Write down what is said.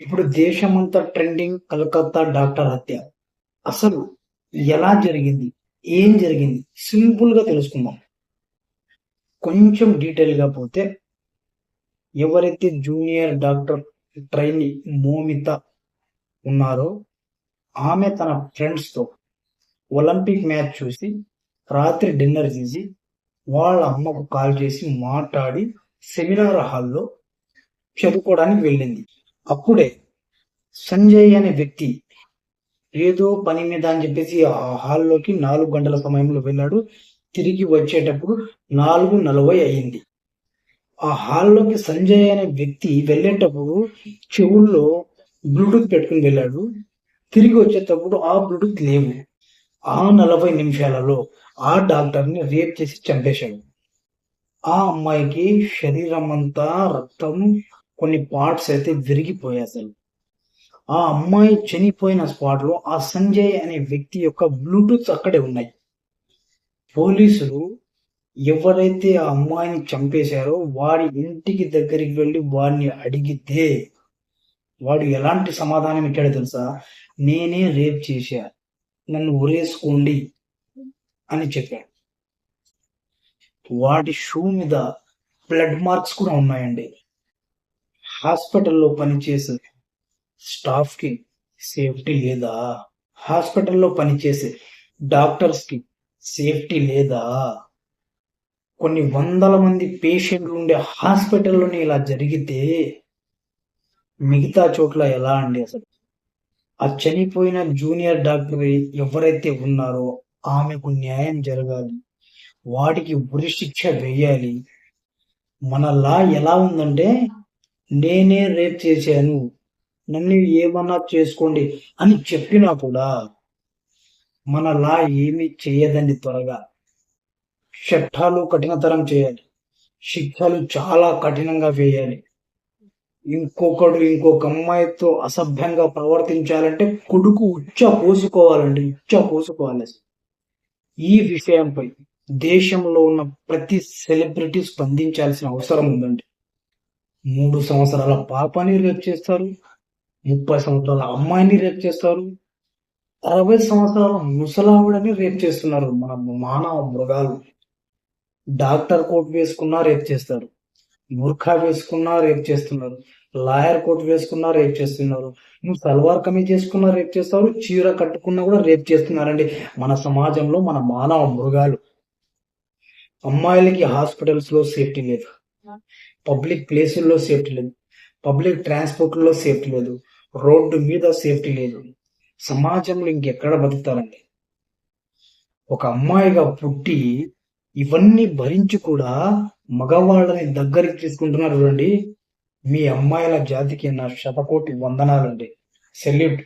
ఇప్పుడు దేశమంతా trending Calcutta doctor హత్య. అసలు ఎలా జరిగింది? ఏం జరిగింది? సింపుల్గా తెలుసుకుందాం. కొంచెం డీటెయిల్గా పోతే ఎవరైతే జూనియర్ డాక్టర్ ట్రైనీ మోమిత ఉన్నారో ఆమె తన ఫ్రెండ్స్తో ఒలింపిక్ మ్యాచ్ చూసి రాత్రి డిన్నర్ చేసి వాళ్ళ అమ్మకు కాల్ చేసి మాట్లాడి సెమినార్ హాల్లో చదువుకోవడానికి వెళ్ళింది. అప్పుడే సంజయ్ అనే వ్యక్తి ఏదో పని మీద అని చెప్పేసి ఆ హాల్లోకి నాలుగు గంటల సమయంలో వెళ్ళాడు. తిరిగి వచ్చేటప్పుడు నాలుగు నలభై అయింది ఆ హాల్లోకి సంజయ్ అనే వ్యక్తి వెళ్ళేటప్పుడు చెవుల్లో బ్లూటూత్ పెట్టుకుని వెళ్ళాడు. తిరిగి వచ్చేటప్పుడు ఆ బ్లూటూత్ లేవు. ఆ నలభై నిమిషాలలో ఆ డాక్టర్ని రేప్ చేసి చంపేశాడు. ఆ అమ్మాయికి శరీరం అంతా రక్తం కొన్ని పార్ట్స్ అయితే విరిగిపోయాయి అసలు. ఆ అమ్మాయి చనిపోయిన స్పాట్లో ఆ సంజయ్ అనే వ్యక్తి యొక్క బ్లూటూత్ అక్కడే ఉన్నాయి. పోలీసులు ఎవరైతే ఆ అమ్మాయిని చంపేశారో వారి ఇంటికి దగ్గరికి వెళ్ళి వారిని అడిగితే వాడు ఎలాంటి సమాధానం ఇచ్చాడో తెలుసా? నేనే రేప్ చేశా నన్ను ఉరేసుకోండి అని చెప్పాడు. వాటి షూ మీద బ్లడ్ మార్క్స్ కూడా ఉన్నాయండి. హాస్పిటల్లో పనిచేసే స్టాఫ్కి సేఫ్టీ లేదా? హాస్పిటల్లో పనిచేసే డాక్టర్స్కి సేఫ్టీ లేదా? కొన్ని వందల మంది పేషెంట్లు ఉండే హాస్పిటల్లోనే ఇలా జరిగితే మిగతా చోట్ల ఎలా అండి అసలు? ఆ చనిపోయిన జూనియర్ డాక్టర్ ఎవరైతే ఉన్నారో ఆమెకు న్యాయం జరగాలి. వాటికి ఉరి శిక్ష వేయాలి. మన లా ఎలా ఉందంటే నేనే రేప్ చేశాను. నన్ను ఏమన్నా చేసుకోండి అని చెప్పినా కూడా మన లా ఏమి చేయదండి త్వరగా. చట్టాలు కఠినతరం చేయాలి. శిక్షలు చాలా కఠినంగా వేయాలి. ఇంకొకడు ఇంకొక అమ్మాయితో అసభ్యంగా ప్రవర్తించాలంటే కొడుకు ఉచ్చ పోసుకోవాలండి ఉచ్చ పోసుకోవాలి. ఈ విషయంపై దేశంలో ఉన్న ప్రతి సెలబ్రిటీ స్పందించాల్సిన అవసరం ఉందండి. మూడు సంవత్సరాల పాపని రేప్ చేస్తారు ముప్పై సంవత్సరాల అమ్మాయిని రేప్ చేస్తారు అరవై సంవత్సరాల ముసలావిడని రేప్ చేస్తున్నారు మన మానవ మృగాలు. డాక్టర్ కోట్ వేసుకున్నా రేప్ చేస్తారు మూర్ఖా వేసుకున్నా రేప్ చేస్తున్నారు లాయర్ కోట్ వేసుకున్నా రేప్ చేస్తున్నారు నువ్వు సల్వార్ కమీజ్ చేసుకున్నా రేప్ చేస్తారు చీర కట్టుకున్నా కూడా రేప్ చేస్తున్నారండి మన సమాజంలో మన మానవ మృగాలు. అమ్మాయిలకి హాస్పిటల్స్లో సేఫ్టీ లేదు. పబ్లిక్ ప్లేసుల్లో సేఫ్టీ లేదు. పబ్లిక్ ట్రాన్స్పోర్ట్లో సేఫ్టీ లేదు. రోడ్డు మీద సేఫ్టీ లేదు. సమాజంలో ఇంకెక్కడ బతుకుతారండి? ఒక అమ్మాయిగా పుట్టి ఇవన్నీ భరించి కూడా మగవాళ్ళని దగ్గరికి తీసుకుంటున్నారు చూడండి. మీ అమ్మాయిల జాతికి నా శతకోటి వందనాలండి. సెల్యూట్.